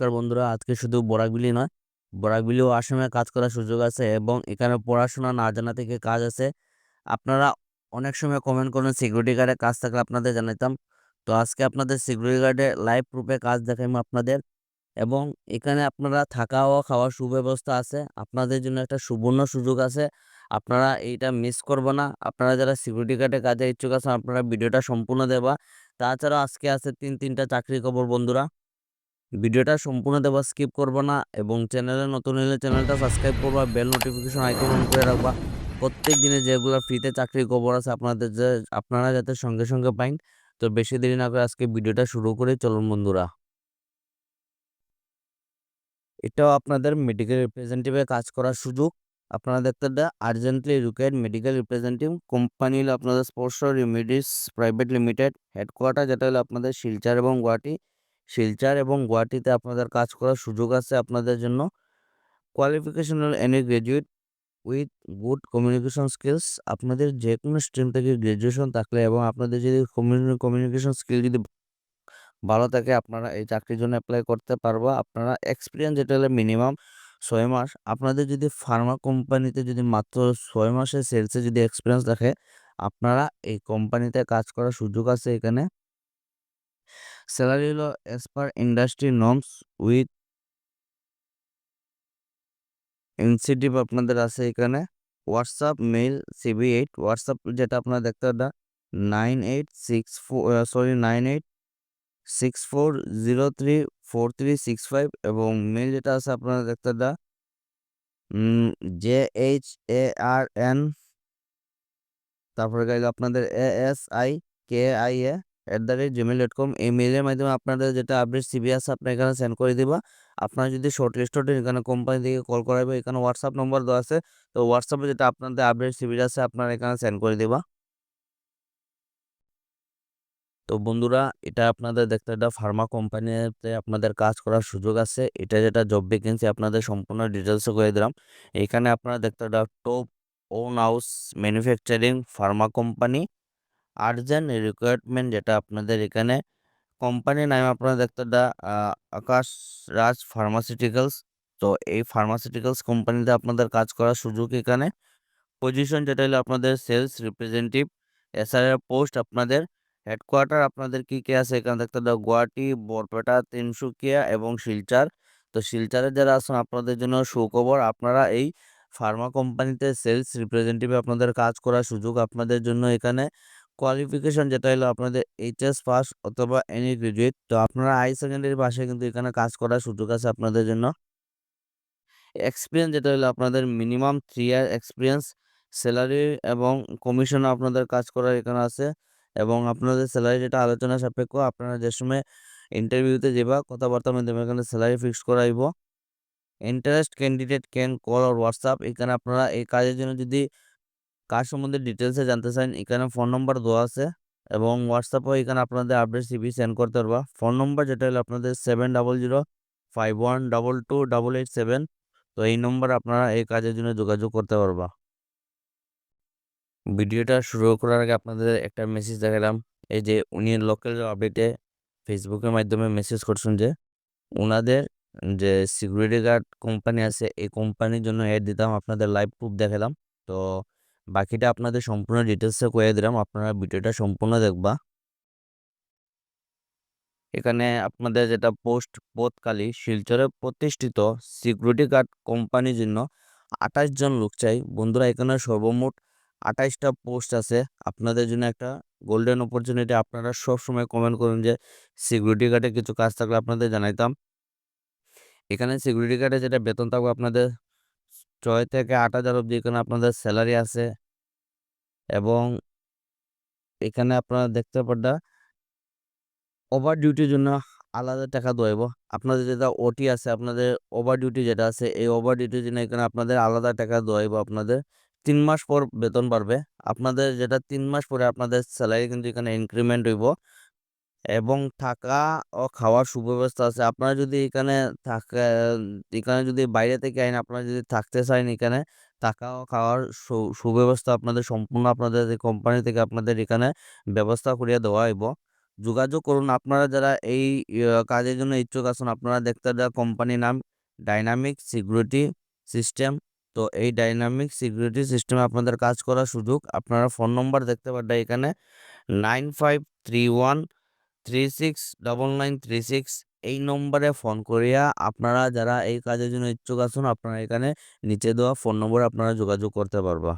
নমস্কার বন্ধুরা, আজকে শুধু বরাকবিলি নয়। বরাকবিলি আসামে কাজ করার সুযোগ আছে এবং এখানে পড়াশোনা না জানা থেকে কাজ আছে। আপনারা অনেক সময় কমেন্ট করেন সিকিউরিটি গার্ডে কাজ থাকলে আপনাদের জানাইতাম তো আজকে আপনাদের সিকিউরিটি গার্ডে লাইভ প্রুফে কাজ দেখাইম আপনাদের এবং এখানে আপনারা থাকা ও খাওয়ার সুব্যবস্থা আছে। আপনাদের জন্য একটা সুবর্ণ সুযোগ আছে। আপনারা এইটা মিস করব না। আপনারা যারা সিকিউরিটি গার্ডে কাজে ইচ্ছুক আছেন, আপনারা ভিডিওটা সম্পূর্ণ দেবা তাছাড়া আজকে আছে তিন, তিনটা চাকরি খবর বন্ধুরা। ভিডিওটা সম্পূর্ণ দেওয়া স্কিপ করব না এবং চ্যানেলে নতুন হলে চ্যানেলটা সাবস্ক্রাইব করবা বেল নোটিফিকেশন আইকন অন করে রাখবা। প্রত্যেক দিনে যেগুলো ফ্রিতে চাকরির খবর আছে আপনাদের যে, আপনারা যাতে সঙ্গে সঙ্গে পাইন। তো বেশি দেরি না করে আজকে ভিডিওটা শুরু করে, চলুন বন্ধুরা। এটাও আপনাদের মেডিকেল রিপ্রেজেন্টেটিভে কাজ করার সুযোগ। আপনারা দেখতে urgently required medical representative company হলো আপনাদের sports remedies private limited headquarter যেটা হলো আপনাদের শিলচর এবং গুয়াহাটি। শিলচর এবং গুয়াহাটিতে আপনাদের কাজ করার সুযোগ আছে আপনাদের জন্য। কোয়ালিফিকেশন হল any graduate with good communication skills আপনাদের যে কোনো স্ট্রিম থেকে গ্রাজুয়েশন থাকলে এবং আপনাদের যদি কমিউনিকেশন স্কিল যদি ভালো থাকে, আপনারা এই চাকরির জন্য অ্যাপ্লাই করতে পারব। আপনারা এক্সপিরিয়েন্স যেটা হলে মিনিমাম ছয় মাস। আপনাদের যদি ফার্মা কোম্পানিতে যদি মাত্র ছয় মাসের সেলসে যদি এক্সপিরিয়েন্স থাকে আপনারা এই কোম্পানিতে কাজ করার সুযোগ আছে এখানে। স্যালারি হলো as per industry norms with incentive আপনাদের আছে এখানে। WhatsApp mail CB eight WhatsApp যেটা আপনারা দেখতে পারেন nine eight six four sorry nine eight six four zero three four three six five এবং মেল যেটা আছে আপনারা দেখতে পারেন J H A R N তারপরে গাইজ আপনাদের A S I K I A at the rate Gmail dot com এই মেলের মাধ্যমে আপনাদের যেটা আপডেট সিবি আছে আপনার এখানে সেন্ড করে দিবা। আপনারা যদি শর্ট লিস্টেড এখানে কোম্পানি থেকে কল করাবে এখানে হোয়াটসঅ্যাপ নম্বর দেওয়া আছে। তো হোয়াটসঅ্যাপে যেটা আপনাদের আপডেট সিবি আছে, আপনারা এখানে সেন্ড করে দিবা। তো বন্ধুরা, এটা আপনাদের দেখতে একটা ফার্মা কোম্পানিতে আপনাদের কাজ করার সুযোগ আছে। এটা যেটা জব ভ্যাকেন্সি আপনাদের সম্পূর্ণ ডিটেলসে করে দিলাম। এখানে আপনারা দেখতে একটা top own house manufacturing pharma company urgent requirement যেটা আপনাদের এখানে কোম্পানির নাম আপনারা দেখতে দা আকাশ রাজ ফার্মাসিউটিক্যালস তো এই ফার্মাসিউটিক্যালস কোম্পানিতে আপনাদের কাজ করার সুযোগ এখানে। পজিশন যেটা হলো আপনাদের সেলস রিপ্রেজেন্টেটিভ এসআর পোস্ট আপনাদের হেডকোয়ার্টার আপনাদের কি কি আছে এখানে দেখতে দাও গুয়াহাটি, বরপেটা, তিনসুকিয়া এবং শিলচর। তো শিলচরে যারা আছেন আপনাদের জন্য সুখবর, আপনারা এই ফার্মা কোম্পানিতে সেলস রিপ্রেজেন্টেটিভ আপনাদের কাজ করার সুযোগ আপনাদের জন্য এখানে কোয়ালিফিকেশন যেটা হলো আপনাদের এইচএস পাস অথবা এনি গ্রাজুয়েট তো আপনারা হাই সেকেন্ডারি পাশে কিন্তু এখানে কাজ করার সুযোগ আছে আপনাদের জন্য। এক্সপিরিয়েন্স যেটা হলো আপনাদের minimum three year experience salary এবং কমিশন আপনাদের কাজ করার এখানে আছে। এবং আপনাদের স্যালারি যেটা আলোচনা সাপেক্ষ, আপনারা যে সময় ইন্টারভিউতে যাবা কথাবার্তার মাধ্যমে এখানে স্যালারি ফিক্স করাইব। ইন্টারেস্ট ক্যান্ডিডেট ক্যান কল আর হোয়াটসঅ্যাপ এখানে আপনারা এই কাজের জন্য যদি কার সম্বন্ধে ডিটেলসে জানতে চান, এখানে ফোন নম্বর দেওয়া আছে এবং হোয়াটসঅ্যাপেও এখানে আপনাদের আপডেট সিবি সেন্ড করতে পারবা। ফোন নম্বর যেটা হলো আপনাদের seven double zero five one double two double eight seven তো এই নম্বর আপনারা এই কাজের জন্য যোগাযোগ করতে পারবা। ভিডিওটা শুরু করার আগে আপনাদের একটা মেসেজ দেখালাম, এই যে উনি লোকাল আপডেটে ফেসবুকের মাধ্যমে মেসেজ করছেন যে ওনাদের যে সিকিউরিটি গার্ড কোম্পানি আছে, এই কোম্পানির জন্য অ্যাড দিতাম, আপনাদের লাইভ প্রুফ দেখালাম। তো বাকিটা আপনাদের সম্পূর্ণ ডিটেলসে কয়ে দিলাম, আপনারা ভিডিওটা সম্পূর্ণ দেখবা। এখানে আপনাদের যেটা পোস্ট বোধকালী শিলচরে প্রতিষ্ঠিত সিকিউরিটি গার্ড কোম্পানির জন্য আঠাশ জন লোক চাই। বন্ধুরা, এখানে সর্বমোট আঠাইশটা পোস্ট আছে। আপনাদের জন্য একটা গোল্ডেন অপরচুনিটি আপনারা সব সময় কমেন্ট করুন যে সিকিউরিটি গার্ডে কিছু কাজ থাকলে আপনাদের জানাইতাম। এখানে সিকিউরিটি গার্ডে যেটা বেতন থাকবে আপনাদের ছয় থেকে আট হাজার অবধি এখানে আপনাদের স্যালারি আছে। এবং এখানে আপনারা দেখতে পারটা ওভার ডিউটির জন্য আলাদা টাকা দেব আপনাদের যেটা ওটি আছে, আপনাদের ওভার ডিউটি যেটা আছে, এই ওভার ডিউটির জন্য এখানে আপনাদের আলাদা টাকা দেব আপনাদের। তিন মাস পর বেতন বাড়বে। আপনাদের যেটা তিন মাস পরে আপনাদের স্যালারি কিন্তু এখানে ইনক্রিমেন্ট হইব। এবং থাকা ও খাওয়ার সুব্যবস্থা আছে। আপনারা যদি এখানে থাকা, এখানে যদি বাইরে থেকে আইন আপনারা যদি থাকতে চান এখানে, থাকা ও খাওয়ার সুব্যবস্থা আপনাদের সম্পূর্ণ আপনাদের কোম্পানি থেকে আপনাদের এখানে ব্যবস্থা করিয়া দেওয়া হইব। যোগাযোগ করুন, আপনারা যারা এই কাজের জন্য ইচ্ছুক আছেন, আপনারা দেখতে দেওয়া কোম্পানির নাম ডাইনামিক সিকিউরিটি সিস্টেম তো এই ডাইনামিক সিকিউরিটি সিস্টেমে আপনাদের কাজ করার সুযোগ, আপনারা ফোন নম্বর দেখতে পারেন এখানে nine five three one three six double nine three six এই নম্বরে ফোন করিয়া আপনারা যারা এই কাজের জন্য ইচ্ছুক আছেন, আপনারা এখানে নিচে দেওয়া ফোন নম্বরে আপনারা যোগাযোগ করতে পারবা।